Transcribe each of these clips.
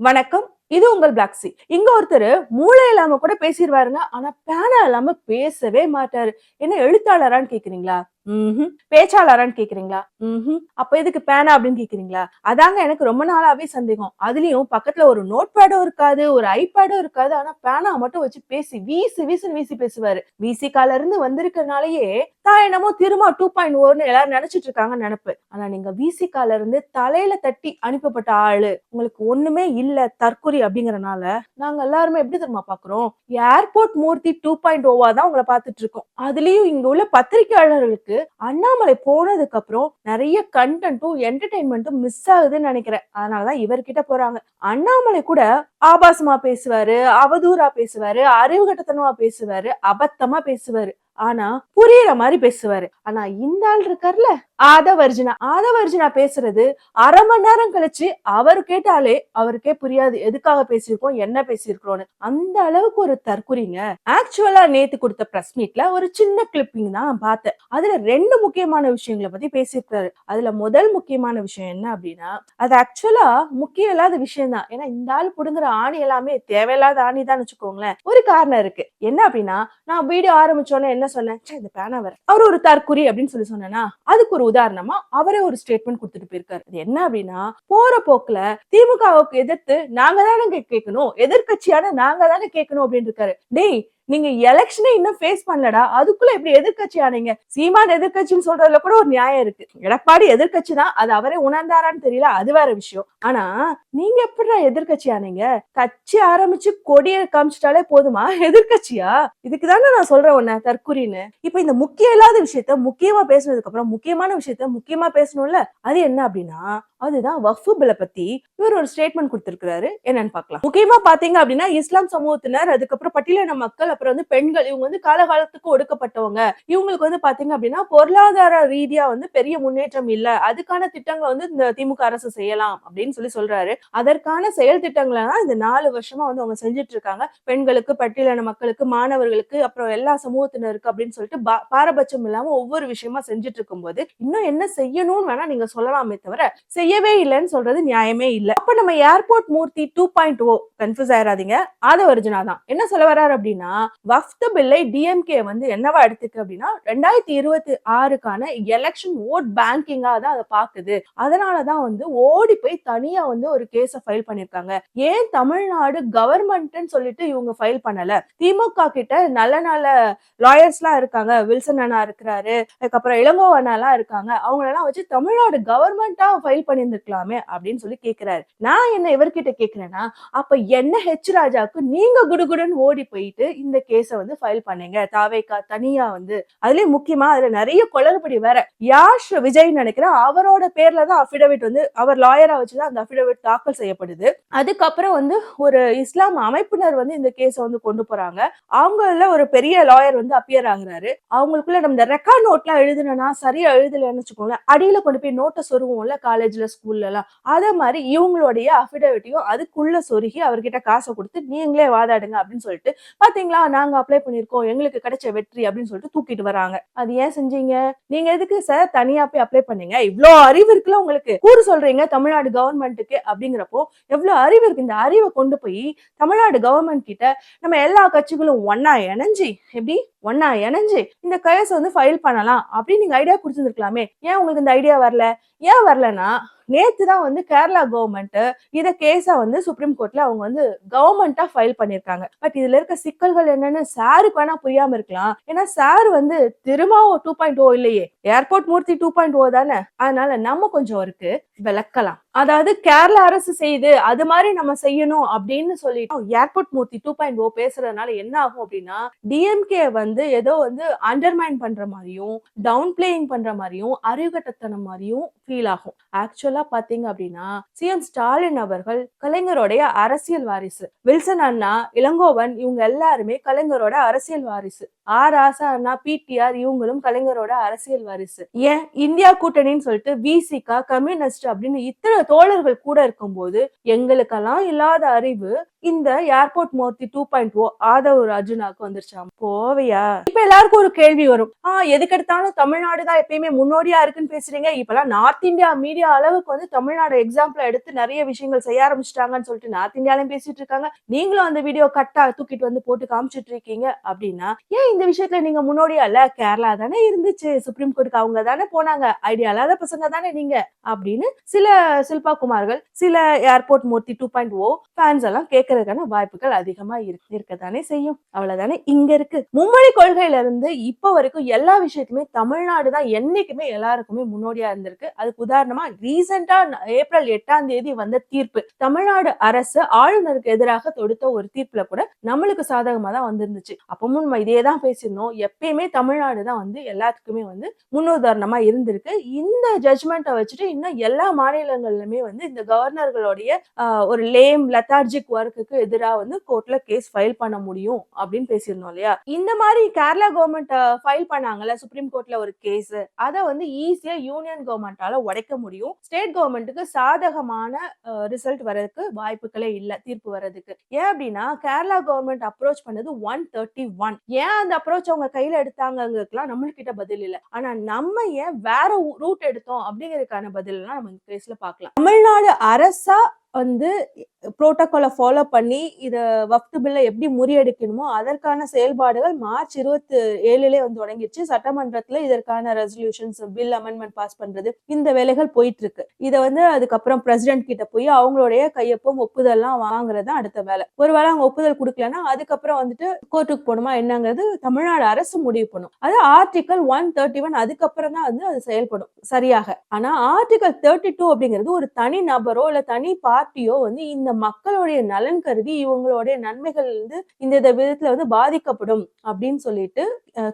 வணக்கம். இது உங்கள் பிளாக்ஸி இங்க ஒருத்தர் மூளை இல்லாம கூட பேசிடுவாருங்க ஆனா பேனா இல்லாம பேசவே மாட்டாரு. என்ன எழுத்தாளரான்னு கேக்குறீங்களா? பேச்சாளரான்னு கேக்குறீங்களா? ம்ஹும். அப்ப எதுக்கு பேனா அப்படின்னு கேக்குறீங்களா? அதாங்க எனக்கு ரொம்ப நாளாவே சந்தேகம். அதுலயும் பக்கத்துல ஒரு நோட் பேடும் இருக்காது ஒரு ஐபேடும் இருக்காது. ஆனா பேனா மட்டும் வச்சு பேசி வீசி வீசுன்னு வீசி பேசுவாரு. விசிகால இருந்து வந்திருக்கிறனாலயே தான் என்னமோ திரும்ப டூ பாயிண்ட் ஓன்னு எல்லாரும் நினைச்சிட்டு இருக்காங்க நினைப்பு. ஆனா நீங்க விசிகால இருந்து தலையில தட்டி அனுப்பப்பட்ட ஆளு உங்களுக்கு ஒண்ணுமே இல்ல தற்கொலை அப்படிங்கறனால நாங்க எல்லாருமே எப்படி தெரியுமா பாக்குறோம்? ஏர்போர்ட் மூர்த்தி டூ பாயிண்ட் ஓவா தான் உங்களை பாத்துட்டு இருக்கோம். அதுலயும் இங்க உள்ள பத்திரிகையாளர்களுக்கு அண்ணாமலை போனதுக்கு அப்புறம் நிறைய கண்டென்ட்டும் என்டர்டைன்மெண்ட்டும் மிஸ் ஆகுதுன்னு நினைக்கிறேன். அதனாலதான் இவர்கிட்ட போறாங்க. அண்ணாமலை கூட ஆபாசமா பேசுவாரு அவதூறா பேசுவாரு அறிவுகட்டத்தனமா பேசுவாரு அபத்தமா பேசுவாரு. ஆனா புரியுற மாதிரி பேசுவாரு. ஆனா இந்த ஆள் இருக்கார்ல ஆதவர்ஜினா ஆதவர்ஜினா பேசுறது அரை மணி நேரம் கழிச்சு அவர் கேட்டாலே அவருக்கே புரியாது எதுக்காக பேசியிருக்கோம் என்ன பேசியிருக்கிறோம்னு அந்த அளவுக்கு ஒரு தற்குறிங்க. ஆக்சுவலா நேத்து கொடுத்த பிரஸ் மீட்ல ஒரு சின்ன கிளிப்பிங் தான் பார்த்தேன். அதுல ரெண்டு முக்கியமான விஷயங்களை பத்தி பேசியிருக்காரு அதுல முதல் முக்கியமான விஷயம் என்ன அப்படின்னா அது ஆக்சுவலா முக்கியம் இல்லாத விஷயம் தான். ஏன்னா இந்த ஆள் புடுங்குற ஆணி எல்லாமே தேவையில்லாத ஆணி தான் வச்சுக்கோங்களேன். ஒரு காரணம் இருக்கு. என்ன அப்படின்னா நான் வீடியோ ஆரம்பிச்சோன்னே என்ன சொன்னேன்? இந்த பேனா வேற. அவர் ஒரு தற்குறி அப்படின்னு சொல்லி சொன்னேன்னா அதுக்கு ஒரு உதாரணமா அவரே ஒரு ஸ்டேட்மெண்ட் கொடுத்துட்டு போயிருக்காரு. அது என்ன அப்படின்னா போற போக்குல திமுகவுக்கு எதிர்த்து நாங்க தானே கேட்கணும் எதிர்க்கட்சியான நாங்க தானே கேட்கணும் அப்படின்னு இருக்காரு. டேய் நீங்க எலெக்ஷனை இன்னும் ஃபேஸ் பண்ணலடா. அதுக்குள்ள எப்படி எதிர்கட்சி ஆனீங்க சீமான் எதிர்கட்சின்னு சொல்றதுல கூட ஒரு நியாயம் இருக்கு. எடப்பாடி எதிர்கட்சி தான். அது அவரே உணர்ந்தாரான்னு தெரியல. அது வேற விஷயம். ஆனா நீங்க எப்படிடா எதிர்கட்சி ஆனீங்க கட்சி ஆரம்பிச்சு கொடியை காமிச்சிட்டாலே போதுமா? எதிர்கட்சியா இதுக்குதானே நான் சொல்றேன் உன்ன தற்குறின்னு இப்ப இந்த முக்கியம் இல்லாத விஷயத்த முக்கியமா பேசுனதுக்கு அப்புறம் முக்கியமான விஷயத்த முக்கியமா பேசணும்ல? அது என்ன அப்படின்னா அதுதான் வஃபு பில பத்தி இவர் ஒரு ஸ்டேட்மெண்ட் கொடுத்திருக்கிறாரு. என்னன்னு பார்க்கலாம். முக்கியமா பாத்தீங்க அப்படின்னா இஸ்லாம் சமூகத்தினர் அதுக்கப்புறம் பட்டியலின மக்கள் அப்புறம் வந்து பெண்கள் இவங்க வந்து காலகாலத்துக்கு ஒடுக்கப்பட்டவங்க. இவங்களுக்கு வந்து பாத்தீங்க அப்படின்னா பொருளாதார ரீதியா வந்து பெரிய முன்னேற்றம் இல்ல. அதுக்கான திட்டங்களை வந்து இந்த திமுக அரசு செய்யலாம் அப்படின்னு சொல்லி சொல்றாரு. அதற்கான செயல் திட்டங்களை இந்த நாலு வருஷமா வந்து அவங்க செஞ்சுட்டு இருக்காங்க. பெண்களுக்கு பட்டியலின மக்களுக்கு மாணவர்களுக்கு அப்புறம் எல்லா சமூகத்தினருக்கு அப்படின்னு சொல்லிட்டு பா- பாரபட்சம் இல்லாம ஒவ்வொரு விஷயமா செஞ்சுட்டு இருக்கும்போது இன்னும் என்ன செய்யணும்னு வேணா நீங்க சொல்லலாமே தவிர செய்யவே இல்லைன்னு சொல்றது நியாயமே இல்லை. அப்ப நம்ம airport Murthy two point O confuse ஆயிராதீங்க. அது ஒரிஜினா தான். என்ன சொல்ல வர்றாரு அப்படின்னா வஃப்த பில்லை டிஎம்கே வந்து என்னவா எடுத்துக்கு அப்படின்னா ரெண்டாயிரத்தி இருபத்தி ஆறுக்கான எலெக்ஷன் ஓட் பேங்கிங்கா தான் அதை பாக்குது அதனாலதான் வந்து ஓடி போய் தனியா வந்து ஒரு கேஸ ஃபைல் பண்ணிருக்காங்க. ஏன் தமிழ்நாடு கவர்மெண்ட்னு சொல்லிட்டு இவங்க ஃபைல் பண்ணல? திமுக கிட்ட நல்ல நல்ல லாயர்ஸ் எல்லாம் இருக்காங்க. வில்சன் அண்ணா இருக்கிறாரு. அதுக்கப்புறம் இளங்கோ அண்ணா எல்லாம் இருக்காங்க. அவங்களெல்லாம் வச்சு தமிழ்நாடு கவர்மெண்டா ஃபைல் பண்ணி பண்ணியிருந்திருக்கலாமே அப்படின்னு சொல்லி கேக்குறாரு. நான் என்ன இவர்கிட்ட கேக்குறேன்னா அப்ப என்ன ஹெச் ராஜாவுக்கு நீங்க குடுகுடுன்னு ஓடி போயிட்டு இந்த கேஸ வந்து ஃபைல் பண்ணீங்க. தாவேக்கா தனியா வந்து அதுலயும் முக்கியமா அதுல நிறைய குளறுபடி வேற. யாஷ் விஜய் நினைக்கிறேன் அவரோட பேர்ல தான் அஃபிடவிட் வந்து அவர் லாயரா வச்சுதான் அந்த அஃபிடவிட் தாக்கல் செய்யப்படுது. அதுக்கப்புறம் வந்து ஒரு இஸ்லாம் அமைப்பினர் வந்து இந்த கேஸை வந்து கொண்டு போறாங்க. அவங்கள ஒரு பெரிய லாயர் வந்து அப்பியர் ஆகுறாரு. அவங்களுக்குள்ள நம்ம இந்த ரெக்கார்ட் நோட்லாம் எழுதுனா சரியா எழுதலைன்னு வச்சுக்கோங்களேன் அடியில கொண்டு போய் நோட்டை சொருவோம்ல காலேஜ்ல ஸ்கூல்ல அதே மாதிரி இவங்களுடைய அபிடவிட்டையும் அதுக்குள்ள சொருகி அவர்கிட்ட காசை கொடுத்து நீங்களே வாதாடுங்க அப்படின்னு சொல்லிட்டு பாத்தீங்களா? நாங்க அப்ளை பண்ணிருக்கோம் எங்களுக்கு கிடைச்ச வெற்றி அப்படின்னு சொல்லிட்டு தூக்கிட்டு வராங்க. அது ஏன் செஞ்சீங்க? நீங்க எதுக்கு சார் தனியா போய் அப்ளை பண்ணீங்க? இவ்வளோ அறிவு இருக்குல்ல உங்களுக்கு. கூறு சொல்றீங்க தமிழ்நாடு கவர்மெண்ட்டுக்கு அப்படிங்கிறப்போ எவ்வளவு அறிவு இருக்கு. இந்த அறிவை கொண்டு போய் தமிழ்நாடு கவர்மெண்ட் கிட்ட நம்ம எல்லா கட்சிகளும் ஒன்னா இணைஞ்சு எப்படி? ஒன்னா இணைஞ்சு இந்த கேஸ் வந்து ஃபைல் பண்ணலாம் அப்படின்னு நீங்க ஐடியா கொடுத்துருக்கலாமே ஏன் உங்களுக்கு இந்த ஐடியா வரல? ஏன் வரலன்னா நேற்று தான் வந்து கேரளா கவர்மெண்ட் இத கேஸா வந்து சுப்ரீம் கோர்ட்ல அவங்க வந்து கவர்மெண்டா ஃபைல் பண்ணிருக்காங்க. பட் இதுல இருக்க சிக்கல்கள் என்னன்னு சாருக்கு வேணா புரியாம இருக்கலாம். ஏன்னா சார் வந்து திரும்பவும் டூ பாயிண்ட் ஓ இல்லையே. Airport Murthy two point O தானே? அதனால நம்ம கொஞ்சம் இருக்கு. விளக்கலாம். அதாவது கேரளா அரசு செய்யுது அது மாதிரி நம்ம செய்யணும் அப்படின்னு சொல்லிட்டு airport Murthy two point O பேசுறதுனால என்ன ஆகும் அப்படின்னா டிஎம்கே வந்து ஏதோ வந்து அண்டர்மைன் பண்ற மாதிரியும் டவுன் பிளேயிங் பண்ற மாதிரியும் அறிவுகட்டத்தனம் மாதிரியும் ஃபீல் ஆகும். ஆக்சுவலா பாத்தீங்க அப்படின்னா சிஎம் ஸ்டாலின் அவர்கள் கலைஞருடைய அரசியல் வாரிசு. வில்சன் அண்ணா இளங்கோவன் இவங்க எல்லாருமே கலைஞரோட அரசியல் வாரிசு. ஆர் ராசா அண்ணா பிடிஆர் இவங்களும் கலைஞரோட அரசியல் வாரிசு. ஏன்? இந்தியா கூட்டணின்னு சொல்லிட்டு விசிகா கம்யூனிஸ்ட் அப்படின்னு இத்தனை தோழர்கள் கூட இருக்கும்போது எங்களுக்கெல்லாம் இல்லாத அறிவு இந்த airport Murthy two point O Aadhav அர்ஜுனாக்கு வந்துருச்சாம். போவையா? இப்ப எல்லாருக்கும் ஒரு கேள்வி வரும். ஆஹ் எதுக்கு எடுத்தாலும் தமிழ்நாடு தான் எப்பயுமே முன்னோடியா இருக்குன்னு பேசுறீங்க. இப்பெல்லாம் நார்த் இந்தியா மீடியா அளவுக்கு அளவுக்கு வந்து தமிழ்நாடு எக்ஸாம்பிள் எடுத்து நிறைய விஷயங்கள் செய்ய ஆரம்பிச்சிட்டாங்கன்னு சொல்லிட்டு நார்த் இந்தியாலையும் பேசிட்டு இருக்காங்க. நீங்களும் அந்த வீடியோ கட்டா தூக்கிட்டு வந்து போட்டு காமிச்சிட்டு இருக்கீங்க அப்படின்னா ஏன் இந்த விஷயத்துல நீங்க முன்னோடியா இல்ல கேரளா தானே இருந்துச்சு சுப்ரீம் கோர்ட்டுக்கு அவங்க தானே போனாங்க ஐடியா இல்லாத பசங்க தானே நீங்க அப்படின்னு சில சில்பா குமார்கள் சில airport Murthy two point O fans எல்லாம் கேட்கறதுக்கான வாய்ப்புகள் அதிகமா இருக்கு இருக்கத்தானே செய்யும். அவ்வளவுதானே இங்க இருக்கு. மும்மொழி கொள்கையில இருந்து இப்ப வரைக்கும் எல்லா விஷயத்துமே தமிழ்நாடு தான் என்னைக்குமே எல்லாருக்குமே முன்னோடியா இருந்திருக்கு. அதுக்கு உதாரணமா ரீசெண்டா ஏப்ரல் எட்டாம் தேதி வந்த தீர்ப்பு. தமிழ்நாடு அரசு ஆளுநருக்கு எதிராக தொடுத்த ஒரு தீர்ப்புல கூட நம்மளுக்கு சாதகமா தான் வந்திருந்துச்சு. அப்பவும் நம்ம இதே தான் பேசியிருந்தோம். எப்பயுமே தமிழ்நாடு தான் வந்து எல்லாத்துக்குமே வந்து முன்னுதாரணமா இருந்திருக்கு. இந்த ஜட்மெண்ட்டை வச்சுட்டு இன்னும் எல்லா மாநிலங்கள்லுமே வந்து இந்த கவர்னர்களுடைய ஒரு லேம் லெத்தார்ஜிக் ஒர்க்குக்கு எதிராக வந்து கோர்ட்ல கேஸ் ஃபைல் பண்ண முடியும் அப்படின்னு பேசியிருந்தோம் இல்லையா? இந்த மாதிரி கேரளா கவர்மெண்ட் ஃபைல் பண்ணாங்கல்ல சுப்ரீம் கோர்ட்ல ஒரு கேஸ் அதை வந்து ஈஸியா யூனியன் கவர்மெண்டால உடைக்க முடியும். ஸ்டேட் கவர்மெண்ட்டுக்கு சாதகமான ரிசல்ட் வர்றதுக்கு வாய்ப்புகளே இல்லை தீர்ப்பு வர்றதுக்கு. ஏன் அப்படின்னா கேரளா கவர்மெண்ட் அப்ரோச் பண்ணது ஒன் தேர்ட்டி ஒன் ஏன் அந்த அப்ரோச் அவங்க கையில எடுத்தாங்கிறதுக்கெல்லாம் நம்மள்கிட்ட பதில் இல்லை. ஆனா நம்ம ஏன் வேற ரூட் எடுத்தோம் அப்படிங்கிறதுக்கான பதில் எல்லாம் நம்ம இந்த கேஸ்ல பார்க்கலாம். தமிழ்நாடு அரசா வந்து புரோட்டோகாலை ஃபாலோ பண்ணி இதை வஃப்து பில்லை எப்படி முறியடிக்கணுமோ அதற்கான செயல்பாடுகள் மார்ச் இருபத்தி ஏழுலே வந்து தொடங்கிடுச்சு. சட்டமன்றத்தில் இதற்கான ரெசல்யூஷன்ஸ் பில் அமெண்ட்மெண்ட் பாஸ் பண்றது இந்த வேலைகள் போயிட்டு இருக்கு இதை வந்து அதுக்கப்புறம் பிரசிடென்ட் கிட்ட போய் அவங்களுடைய கையொப்பம் ஒப்புதல்லாம் வாங்குறது தான் அடுத்த வேலை. ஒருவேளை அவங்க ஒப்புதல் கொடுக்கலன்னா அதுக்கப்புறம் வந்துட்டு கோர்ட்டுக்கு போகணுமா என்னங்கிறது தமிழ்நாடு அரசு முடிவு பண்ணும். அது ஆர்டிகல் ஒன் தேர்ட்டி ஒன் அதுக்கப்புறம் தான் வந்து அது செயல்படும் சரியாக. ஆனா ஆர்டிகல் தேர்ட்டி டூ அப்படிங்கிறது ஒரு தனி நபரோ இல்ல தனி பார்ட்டியோ வந்து இந்த மக்களுடைய நலன் கருதி இவங்களுடைய நன்மைகள் வந்து இந்த விதத்துல வந்து பாதிக்கப்படும் அப்படின்னு சொல்லிட்டு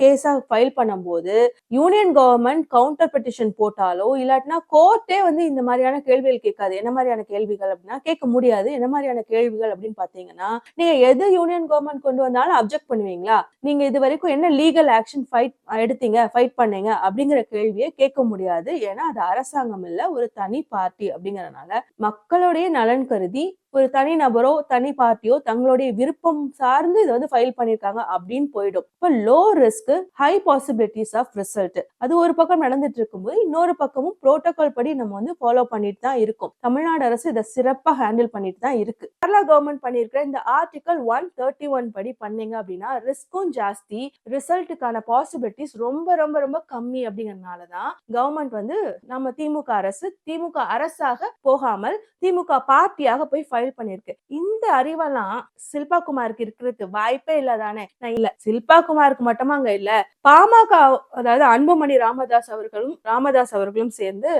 கேஸா ஃபைல் பண்ணும்போது யூனியன் கவர்மெண்ட் கவுண்டர் பெட்டிஷன் போட்டாலோ இல்லாட்டினா கோர்ட்டே வந்து இந்த மாதிரியான கேள்விகள் கேட்காது. என்ன மாதிரியான கேள்விகள் அப்படின்னா கேட்க முடியாது. என்ன மாதிரியான கேள்விகள் அப்படின்னு பாத்தீங்கன்னா நீங்க எது யூனியன் கவர்மெண்ட் கொண்டு வந்தாலும் அப்செக்ட் பண்ணுவீங்களா? நீங்க இது வரைக்கும் என்ன லீகல் ஆக்ஷன் ஃபைட் எடுத்தீங்க ஃபைட் பண்ணீங்க அப்படிங்கிற கேள்வியை கேட்க முடியாது. ஏன்னா அது அரசாங்கம் இல்ல ஒரு தனி பார்ட்டி அப்படிங்கறதுனால மக்களுடைய நலன் கருதி ஒரு தனி நபரோ தனி பார்ட்டியோ தங்களுடைய விருப்பம் சார்ந்து இதை வந்து ஃபைல் பண்ணியிருக்காங்க அப்படின்னு போயிடும். இப்போ low risk high possibilities of result அது ஒரு பக்கம் நடந்துட்டு இருக்கும்போது இன்னொரு பக்கமும் புரோட்டோகால் படி நம்ம வந்து ஃபாலோ பண்ணிட்டு தான் இருக்கும். தமிழ்நாடு அரசு இதை சிறப்பா ஹேண்டில் பண்ணிட்டு தான் இருக்கு. கேரளா கவர்மெண்ட் பண்ணியிருக்கிற இந்த ஆர்டிகல் ஒன் தேர்ட்டி ஒன் படி பண்ணீங்க அப்படின்னா ரிஸ்க்கும் ஜாஸ்தி ரிசல்ட்டுக்கான பாசிபிலிட்டிஸ் ரொம்ப ரொம்ப ரொம்ப கம்மி அப்படிங்கறதுனால தான் கவர்மெண்ட் வந்து நம்ம திமுக அரசு திமுக அரசாக போகாமல் திமுக பார்ட்டியாக போய் ஃபைல் பண்ணிருக்கு. இந்த அறிவெல்லாம் சில்பா குமாருக்கு இருக்கிறதுக்கு வாய்ப்பே இல்ல தானே? நான் இல்ல. சில்பா குமாருக்கு மட்டுமா அங்க இல்ல. பாமக அதாவது அன்புமணி ராமதாஸ் அவர்களும் ராமதாஸ் அவர்களும் சேர்ந்து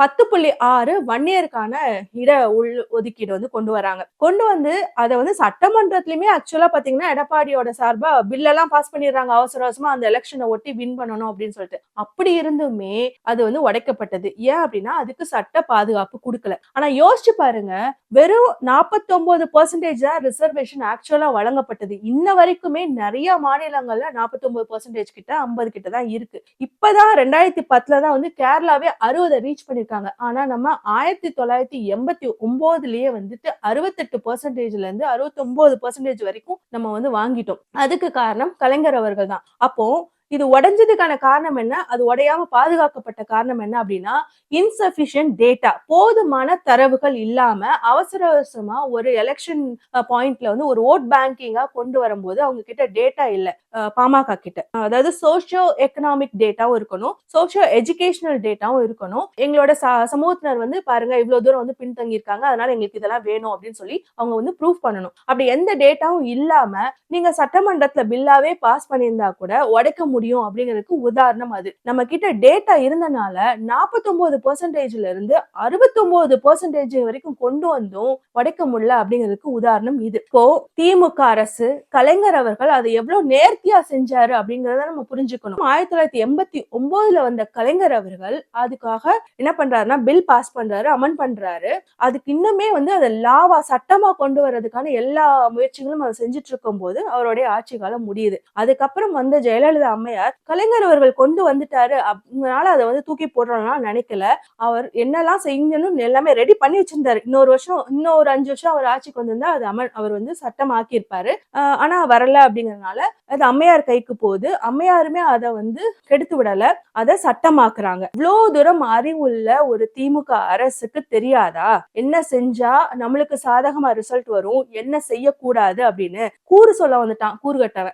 பத்து புள்ளி ஆறு வன்னியருக்கான இட உள் ஒதுக்கீடு வந்து கொண்டு வராங்க. கொண்டு வந்து அதை வந்து சட்டமன்றத்திலுமே ஆக்சுவலா பாத்தீங்கன்னா எடப்பாடியோட சார்பா பில்லெல்லாம் பாஸ் பண்ணிடுறாங்க. அவசர அவசரமா அந்த எலெக்ஷனை ஒட்டி வின் பண்ணணும் அப்படின்னு சொல்லிட்டு. அப்படி இருந்துமே அது வந்து உடைக்கப்பட்டது. ஏன் அப்படின்னா அதுக்கு சட்ட பாதுகாப்பு கொடுக்கல. ஆனா யோசிச்சு பாருங்க வெறும் 49% பர்சன்டேஜ் தான் ரிசர்வேஷன் ஆக்சுவலா வழங்கப்பட்டது. இன்ன வரைக்குமே நிறைய மாநிலங்கள்ல 49% பர்சன்டேஜ் கிட்ட ஐம்பது கிட்ட தான் இருக்கு. இப்பதான் ரெண்டாயிரத்தி பத்துல தான் வந்து கேரளாவே அறுபதை ரீச் பண்ணிருக்காங்க. ஆனா நம்ம ஆயிரத்தி தொள்ளாயிரத்தி எண்பத்தி ஒன்பதுலயே வந்துட்டு அறுபத்தெட்டு பர்சன்டேஜ்ல இருந்து அறுபத்தி ஒன்பது பர்சன்டேஜ் வரைக்கும் நம்ம வந்து வாங்கிட்டோம். அதுக்கு காரணம் கலைஞர் அவர்கள் தான். அப்போ இது உடைஞ்சதுக்கான காரணம் என்ன? அது உடையாம பாதுகாக்கப்பட்ட காரணம் என்ன அப்படின்னா இன்சபிஷியன்ட் டேட்டா போதுமான தரவுகள் இல்லாம அவசர அவசரமா ஒரு எலெக்ஷன் பாயிண்ட்ல வந்து ஒரு ஓட் பேங்கிங்கா கொண்டு வரும்போது அவங்க கிட்ட டேட்டா இல்ல பாமக கிட்ட. அதாவது சோஷியோ எக்கனாமிக் டேட்டாவும் இருக்கணும் சோஷியோ எஜுகேஷனல் டேட்டாவும் இருக்கணும். எங்களோட ச- சமூகத்தினர் வந்து பாருங்க இவ்வளவு தூரம் வந்து பின்தங்கி இருக்காங்க அதனால எங்களுக்கு இதெல்லாம் வேணும் அப்படின்னு சொல்லி அவங்க வந்து ப்ரூஃப் பண்ணணும். அப்படி எந்த டேட்டாவும் இல்லாம நீங்க சட்டமன்றத்துல பில்லாவே பாஸ் பண்ணியிருந்தா கூட உடைக்க முடியும் அப்படிங்கிறதுக்கு உதாரணம் அது. நம்ம கிட்ட டேட்டா இருந்தனால நாற்பத்தொன்பது பெர்சன்டேஜ்ல இருந்து அறுபத்தொன்பது பெர்சன்டேஜ் வரைக்கும் கொண்டு வந்தும் உடைக்க முடியல அப்படிங்கிறதுக்கு உதாரணம் இது. இப்போ திமுக அரசு கலைஞர் அவர்கள் அதை எவ்வளவு நேர்த்தியா செஞ்சாரு அப்படிங்கறத நம்ம புரிஞ்சுக்கணும். ஆயிரத்தி தொள்ளாயிரத்தி எண்பத்தி ஒன்பதுல வந்த கலைஞர் அவர்கள் அதுக்காக என்ன பண்றாருன்னா பில் பாஸ் பண்றாரு அமன் பண்றாரு. அதுக்கு இன்னுமே வந்து அதை லாவா சட்டமா கொண்டு வர்றதுக்கான எல்லா முயற்சிகளும் அவர் செஞ்சுட்டு இருக்கும் போது அவருடைய ஆட்சி காலம் முடியுது. அதுக்கப்புறம் வந்து ஜெயலலிதா அம்மையார் அம்மையார் கலைஞர் அவர்கள் கொண்டு வந்துட்டாரு. அதனால அதை வந்து தூக்கி போடுறோம்னா நினைக்கல. அவர் என்னெல்லாம் செய்யணும்னு எல்லாமே ரெடி பண்ணி வச்சிருந்தாரு. இன்னொரு வருஷம் இன்னொரு அஞ்சு வருஷம் அவர் ஆட்சிக்கு வந்திருந்தா அது அமர் அவர் வந்து சட்டமாக்கி இருப்பாரு ஆஹ் ஆனா வரல அப்படிங்கறதுனால அது அம்மையார் கைக்கு போகுது. அம்மையாருமே அதை வந்து கெடுத்து விடல. அதை சட்டமாக்குறாங்க. இவ்வளோ தூரம் அறிவுள்ள ஒரு திமுக அரசுக்கு தெரியாதா? என்ன செஞ்சா நம்மளுக்கு சாதகமா ரிசல்ட் வரும்? என்ன செய்யக்கூடாது அப்படின்னு கூறு சொல்ல வந்துட்டான். கூறுகட்டவன்